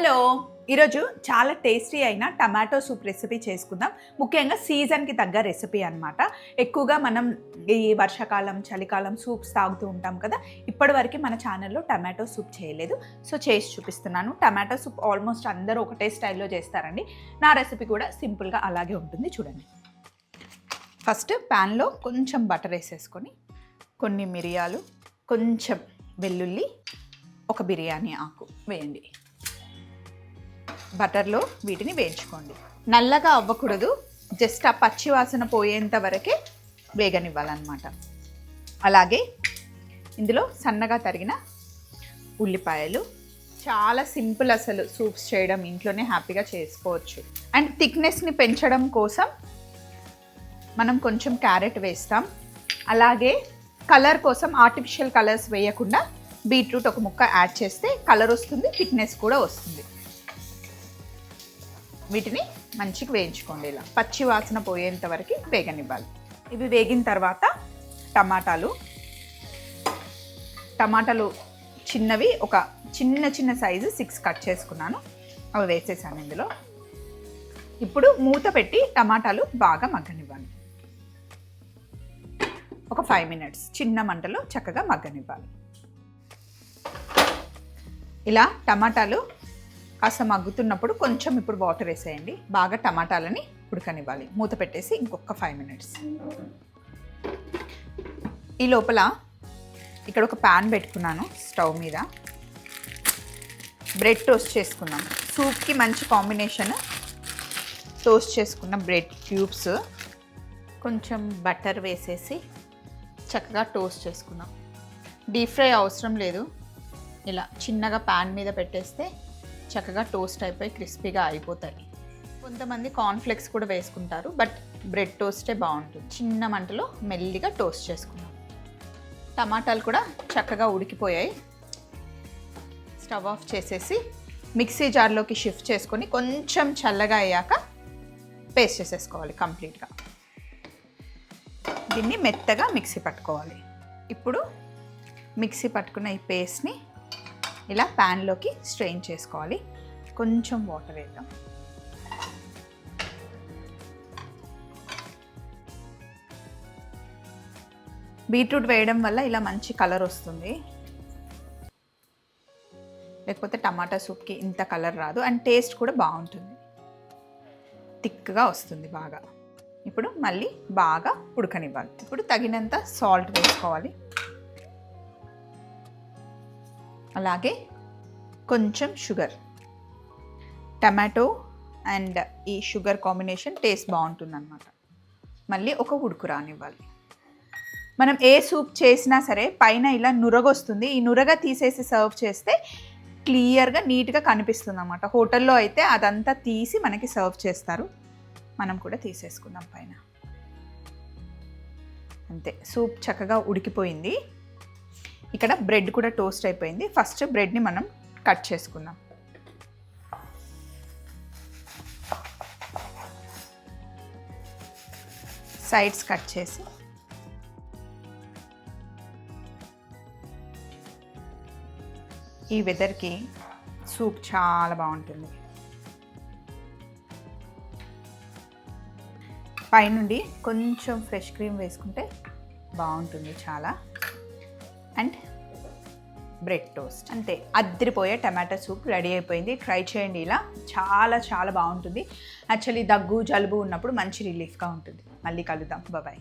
Hello. ఈరోజు చాలా tasty అయిన టమాటో సూప్ రెసిపీ చేసుకుందాం. ముఖ్యంగా సీజన్కి తగ్గ రెసిపీ అన్నమాట. ఎక్కువగా మనం ఈ వర్షాకాలం చలికాలం సూప్స్ తాగుతూ ఉంటాం కదా ఇప్పటివరకు మన ఛానల్లో టమాటో సూప్ చేయలేదు. సో చేసి చూపిస్తున్నాను. టమాటో సూప్ ఆల్మోస్ట్ అందరూ ఒకటే స్టైల్లో చేస్తారండి. నా రెసిపీ కూడా సింపుల్గా అలాగే ఉంటుంది. చూడండి. ఫస్ట్ ప్యాన్లో కొంచెం బటర్ వేసేసుకొని కొన్ని మిరియాలు కొంచెం వెల్లుల్లి ఒక బిర్యానీ ఆకు వేయండి. బటర్లో వీటిని వేయించుకోండి. నల్లగా అవ్వకూడదు. జస్ట్ ఆ పచ్చి వాసన పోయేంత వరకే వేగనివ్వాలన్నమాట. అలాగే ఇందులో సన్నగా తరిగిన ఉల్లిపాయలు. చాలా సింపుల్ అసలు సూప్స్ చేయడం ఇంట్లోనే హ్యాపీగా చేసుకోవచ్చు. అండ్ థిక్నెస్ని పెంచడం కోసం మనం కొంచెం క్యారెట్ వేస్తాం. అలాగే కలర్ కోసం ఆర్టిఫిషియల్ కలర్స్ వేయకుండా బీట్రూట్ ఒక ముక్క యాడ్ చేస్తే కలర్ వస్తుంది థిక్నెస్ కూడా వస్తుంది. వీటిని మంచిగా వేయించుకోండి ఇలా. పచ్చి వాసన పోయేంత వరకు వేగనివ్వాలి. ఇవి వేగిన తర్వాత టమాటాలు. టమాటాలు చిన్నవి ఒక చిన్న చిన్న సైజు సిక్స్ కట్ చేసుకున్నాను. అవి వేసేసాను ఇందులో. ఇప్పుడు మూత పెట్టి టమాటాలు బాగా మగ్గనివ్వాలి. ఒక ఫైవ్ మినిట్స్ చిన్న మంటలో చక్కగా మగ్గనివ్వాలి. ఇలా టమాటాలు కాస్త మగ్గుతున్నప్పుడు కొంచెం ఇప్పుడు వాటర్ వేసేయండి. బాగా టమాటాలని ఉడకనివ్వాలి. మూత పెట్టేసి ఇంకొక ఫైవ్ మినిట్స్ ఈ లోపల ఇక్కడ ఒక ప్యాన్ పెట్టుకున్నాను స్టవ్ మీద. బ్రెడ్ టోస్ట్ చేసుకున్నాం సూప్కి మంచి కాంబినేషన్ టోస్ట్ చేసుకున్న బ్రెడ్ క్యూబ్స్. కొంచెం బటర్ వేసేసి చక్కగా టోస్ట్ చేసుకున్నాం డీప్ ఫ్రై అవసరం లేదు. ఇలా చిన్నగా ప్యాన్ మీద పెట్టేస్తే చక్కగా టోస్ట్ అయిపోయి క్రిస్పీగా అయిపోతాయి. కొంతమంది కార్న్ఫ్లెక్స్ కూడా వేసుకుంటారు బట్ బ్రెడ్ టోస్టే బాగుంటుంది. చిన్న మంటలో మెల్లిగా టోస్ట్ చేసుకున్నాం టమాటాలు కూడా చక్కగా ఉడికిపోయాయి. స్టవ్ ఆఫ్ చేసేసి మిక్సీ జార్లోకి షిఫ్ట్ చేసుకొని కొంచెం చల్లగా అయ్యాక పేస్ట్ చేసేసుకోవాలి కంప్లీట్గా. దీన్ని మెత్తగా మిక్సీ పట్టుకోవాలి. ఇప్పుడు మిక్సీ పట్టుకున్న ఈ పేస్ట్ని ఇలా ప్యాన్లోకి స్ట్రెయిన్ చేసుకోవాలి. కొంచెం వాటర్ వేద్దాం. బీట్రూట్ వేయడం వల్ల ఇలా మంచి కలర్ వస్తుంది. లేకపోతే టమాటా సూప్కి ఇంత కలర్ రాదు అండ్ టేస్ట్ కూడా బాగుంటుంది. థిక్గా వస్తుంది బాగా. ఇప్పుడు మళ్ళీ బాగా ఉడకనివ్వాలి. ఇప్పుడు తగినంత సాల్ట్ వేసుకోవాలి. అలాగే కొంచెం షుగర్. టమాటో అండ్ ఈ షుగర్ కాంబినేషన్ టేస్ట్ బాగుంటుంది అనమాట మళ్ళీ ఒక ఉడుకు రానివ్వాలి. మనం ఏ సూప్ చేసినా సరే పైన ఇలా నురగొస్తుంది. ఈ నురగ తీసేసి సర్వ్ చేస్తే క్లియర్గా నీట్గా కనిపిస్తుంది అనమాట హోటల్లో అయితే అదంతా తీసి మనకి సర్వ్ చేస్తారు. మనం కూడా తీసేసుకుందాం పైన. అంతే. సూప్ చక్కగా ఉడికిపోయింది. ఇక్కడ బ్రెడ్ కూడా టోస్ట్ అయిపోయింది. ఫస్ట్ బ్రెడ్ని మనం కట్ చేసుకుందాం. సైడ్స్ కట్ చేసి ఈ వెదర్కి సూప్ చాలా బాగుంటుంది. పైనుండి కొంచెం ఫ్రెష్ క్రీమ్ వేసుకుంటే బాగుంటుంది చాలా. And bread toast. అంతే అద్దరిపోయే టమాటా సూప్ రెడీ అయిపోయింది. ట్రై చేయండి ఇలా. చాలా చాలా బాగుంటుంది. యాక్చువల్లీ దగ్గు జలుబు ఉన్నప్పుడు మంచి రిలీఫ్గా ఉంటుంది. మళ్ళీ కలుద్దాం. బాయ్